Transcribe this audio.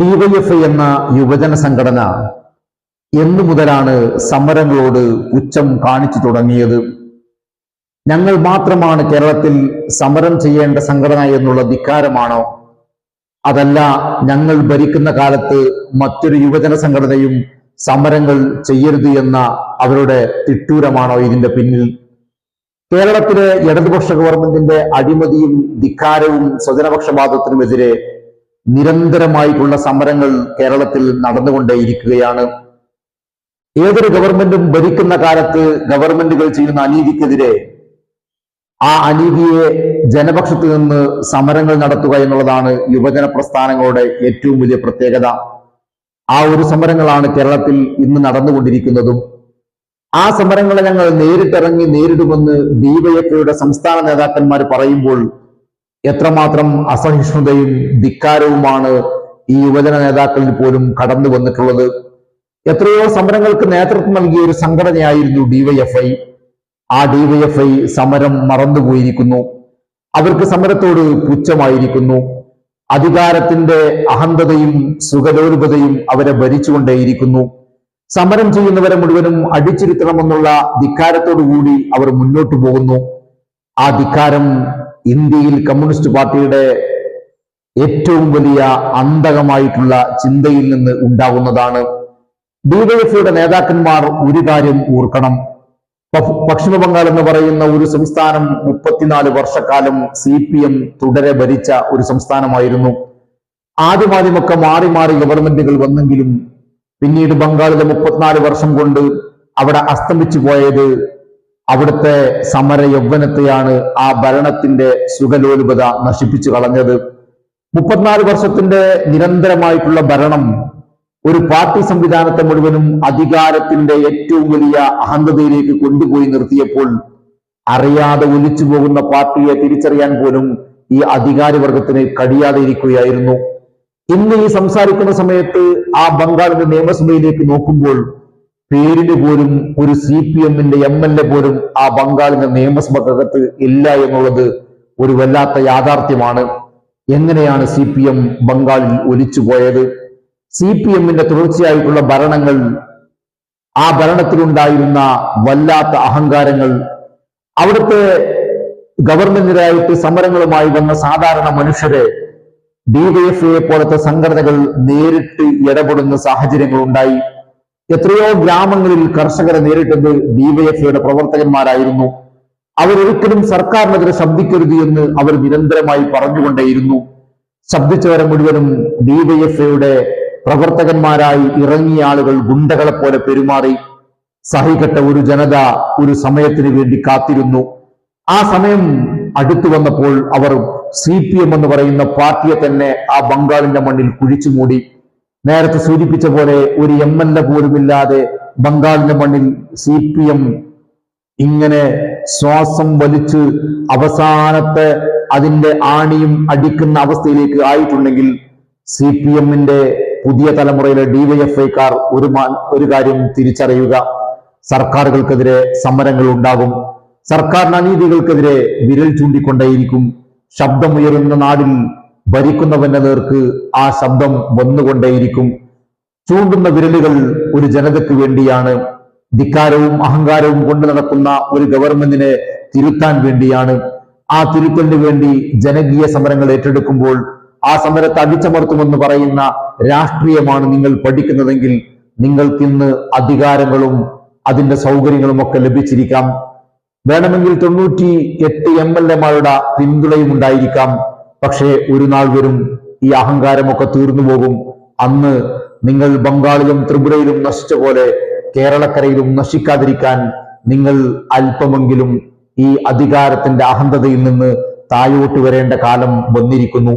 DYFI എന്ന യുവജന സംഘടന എന്നു മുതലാണ് സമരങ്ങളോട് ഉച്ചം കാണിച്ചു തുടങ്ങിയത്. ഞങ്ങൾ മാത്രമാണ് കേരളത്തിൽ സമരം ചെയ്യേണ്ട സംഘടന എന്നുള്ള ധിക്കാരമാണോ? അതല്ല ഞങ്ങൾ ഭരിക്കുന്ന കാലത്ത് മറ്റൊരു യുവജന സംഘടനയും സമരങ്ങൾ ചെയ്യരുത് എന്ന അവരുടെ തിട്ടൂരമാണോ ഇതിന്റെ പിന്നിൽ? കേരളത്തിലെ ഇടതുപക്ഷ ഗവൺമെന്റിന്റെ അഴിമതിയും ധിക്കാരവും സ്വജനപക്ഷപാതത്തിനുമെതിരെ നിരന്തരമായിട്ടുള്ള സമരങ്ങൾ കേരളത്തിൽ നടന്നുകൊണ്ടേയിരിക്കുകയാണ്. ഏതൊരു ഗവൺമെന്റും ഭരിക്കുന്ന കാലത്ത് ഗവൺമെന്റുകൾ ചെയ്യുന്ന അനീതിക്കെതിരെ ആ അനീതിയെ ജനപക്ഷത്തു നിന്ന് സമരങ്ങൾ നടത്തുക എന്നുള്ളതാണ് യുവജന പ്രസ്ഥാനങ്ങളുടെ ഏറ്റവും വലിയ പ്രത്യേകത. ആ ഒരു സമരങ്ങളാണ് കേരളത്തിൽ ഇന്ന് നടന്നുകൊണ്ടിരിക്കുന്നതും. ആ സമരങ്ങളെ ഞങ്ങൾ നേരിട്ടിറങ്ങി നേരിടുമെന്ന് ഡിവൈഎഫ്ഐയുടെ സംസ്ഥാന നേതാക്കന്മാർ പറയുമ്പോൾ എത്രമാത്രം അസഹിഷ്ണുതയും ധിക്കാരവുമാണ് ഈ യുവജന നേതാക്കളിൽ പോലും കടന്നു വന്നിട്ടുള്ളത്? എത്രയോ സമരങ്ങൾക്ക് നേതൃത്വം നൽകിയ ഒരു സംഘടനയായിരുന്നു ഡിവൈഎഫ്ഐ ആ ഡിവൈഎഫ്ഐ സമരം മറന്നുപോയിരിക്കുന്നു. അവർക്ക് സമരത്തോട് പുച്ഛമായിരിക്കുന്നു. അധികാരത്തിന്റെ അഹന്തതയും സുഖലോലുപതയും അവരെ ഭരിച്ചുകൊണ്ടേയിരിക്കുന്നു. സമരം ചെയ്യുന്നവരെ മുഴുവനും അടിച്ചിരുത്തണമെന്നുള്ള ധിക്കാരത്തോടുകൂടി അവർ മുന്നോട്ടു പോകുന്നു. ആ ധിക്കാരം ഇന്ത്യയിൽ കമ്മ്യൂണിസ്റ്റ് പാർട്ടിയുടെ ഏറ്റവും വലിയ അന്തകമായിട്ടുള്ള ചിന്തയിൽ നിന്ന് ഉണ്ടാകുന്നതാണ് ഡിവൈഎഫ്ഐയുടെ നേതാക്കന്മാർ ഒരു കാര്യം ഓർക്കണം. പശ്ചിമ ബംഗാൾ എന്ന് പറയുന്ന ഒരു സംസ്ഥാനം മുപ്പത്തിനാല് വർഷക്കാലം സി പി എം തുടരെ ഭരിച്ച ഒരു സംസ്ഥാനമായിരുന്നു. ആദ്യമാദ്യമൊക്കെ മാറി മാറി ഗവൺമെന്റുകൾ വന്നെങ്കിലും പിന്നീട് ബംഗാളിലെ മുപ്പത്തിനാല് വർഷം കൊണ്ട് അവിടെ അസ്തമിച്ചു പോയത് അവിടുത്തെ സമര യൗവനത്തെയാണ് ആ ഭരണത്തിന്റെ സുഖലോലുപത നശിപ്പിച്ചു കളഞ്ഞത്. മുപ്പത്തിനാല് വർഷത്തിന്റെ നിരന്തരമായിട്ടുള്ള ഭരണം ഒരു പാർട്ടി സംവിധാനത്തെ മുഴുവനും അധികാരത്തിന്റെ ഏറ്റവും വലിയ അഹന്തതയിലേക്ക് കൊണ്ടുപോയി നിർത്തിയപ്പോൾ അറിയാതെ ഒലിച്ചു പോകുന്ന പാർട്ടിയെ തിരിച്ചറിയാൻ പോലും ഈ അധികാരവർഗത്തിന് കഴിയാതെ ഇരിക്കുകയായിരുന്നു ഇന്ന് ഈ സംസാരിക്കുന്ന സമയത്ത് ആ ബംഗാളിന്റെ നിയമസഭയിലേക്ക് നോക്കുമ്പോൾ പേരിന് പോലും ഒരു സി പി എമ്മിന്റെ എം എൽ എ പോലും ആ ബംഗാളിന്റെ നിയമസഭക്കകത്ത് ഇല്ല എന്നുള്ളത് ഒരു വല്ലാത്ത യാഥാർത്ഥ്യമാണ്. എങ്ങനെയാണ് സി പി എം ബംഗാളിൽ ഒലിച്ചു പോയത് സി പി എമ്മിന്റെ തുടർച്ചയായിട്ടുള്ള ഭരണങ്ങൾ ആ ഭരണത്തിലുണ്ടായിരുന്ന വല്ലാത്ത അഹങ്കാരങ്ങൾ അവിടുത്തെ ഗവൺമെന്റിനായിട്ട് സമരങ്ങളുമായി വന്ന സാധാരണ മനുഷ്യരെ ഡി ഡി എഫ് എ പോലത്തെ സംഘടനകൾ നേരിട്ട് ഇടപെടുന്ന സാഹചര്യങ്ങൾ ഉണ്ടായി എത്രയോ ഗ്രാമങ്ങളിൽ കർഷകരെ നേരിട്ടത് ഡിവൈഎഫ്ഐയുടെ പ്രവർത്തകന്മാരായിരുന്നു. അവരൊരിക്കലും സർക്കാരിനെതിരെ ശബ്ദിക്കരുത് എന്ന് അവർ നിരന്തരമായി പറഞ്ഞുകൊണ്ടേയിരുന്നു. ശബ്ദിച്ചവരെ മുഴുവനും ഡിവൈഎഫ്ഐയുടെ പ്രവർത്തകന്മാരായി ഇറങ്ങിയ ആളുകൾ ഗുണ്ടകളെ പോലെ പെരുമാറി. സഹികെട്ട ഒരു ജനത ഒരു സമയത്തിന് വേണ്ടി കാത്തിരുന്നു. ആ സമയം അടുത്തു വന്നപ്പോൾ അവർ സി പി എം എന്ന് പറയുന്ന പാർട്ടിയെ തന്നെ ആ ബംഗാളിന്റെ മണ്ണിൽ കുഴിച്ചു മൂടി നേരത്തെ സൂചിപ്പിച്ച പോലെ ഒരു എം എൽ എ പോലുമില്ലാതെ ബംഗാളിന്റെ മണ്ണിൽ സി പി എം ഇങ്ങനെ ശ്വാസം വലിച്ച് അവസാനത്തെ അതിന്റെ ആണിയും അടിക്കുന്ന അവസ്ഥയിലേക്ക് ആയിട്ടുണ്ടെങ്കിൽ സി പി എമ്മിന്റെ പുതിയ തലമുറയിലെ ഡിവൈഎഫ്ഐക്കാർ ഒരു ഒരു കാര്യം തിരിച്ചറിയുക. സർക്കാരുകൾക്കെതിരെ സമരങ്ങൾ ഉണ്ടാകും. സർക്കാരിന് അനീതികൾക്കെതിരെ വിരൽ ചൂണ്ടിക്കൊണ്ടേയിരിക്കും. ശബ്ദമുയരുന്ന നാടിൽ ഭരിക്കുന്നവന്റെ നേർക്ക് ആ ശബ്ദം വന്നുകൊണ്ടേയിരിക്കും. ചൂണ്ടുന്ന വിരലുകൾ ഒരു ജനതയ്ക്ക് വേണ്ടിയാണ്. ധിക്കാരവും അഹങ്കാരവും കൊണ്ടു നടക്കുന്ന ഒരു ഗവൺമെന്റിനെ തിരുത്താൻ വേണ്ടിയാണ്. ആ തിരുത്തലിന് വേണ്ടി ജനകീയ സമരങ്ങൾ ഏറ്റെടുക്കുമ്പോൾ ആ സമരത്തെ അടിച്ചമർത്തുമെന്ന് പറയുന്ന രാഷ്ട്രീയമാണ് നിങ്ങൾ പഠിക്കുന്നതെങ്കിൽ നിങ്ങൾക്കിന്ന് അധികാരങ്ങളും അതിന്റെ സൗകര്യങ്ങളും ഒക്കെ ലഭിച്ചിരിക്കാം. വേണമെങ്കിൽ തൊണ്ണൂറ്റി എട്ട് എം എൽ എമാരുടെ പിന്തുണയും ഉണ്ടായിരിക്കാം. പക്ഷേ ഒരു നാൾ വരും ഈ അഹങ്കാരമൊക്കെ തീർന്നു പോകും. അന്ന് നിങ്ങൾ ബംഗാളിലും ത്രിപുരയിലും നശിച്ച പോലെ കേരളക്കരയിലും നശിക്കാതിരിക്കാൻ നിങ്ങൾ അല്പമെങ്കിലും ഈ അധികാരത്തിന്റെ അഹന്തതയിൽ നിന്ന് താഴോട്ട് വരേണ്ട കാലം വന്നിരിക്കുന്നു.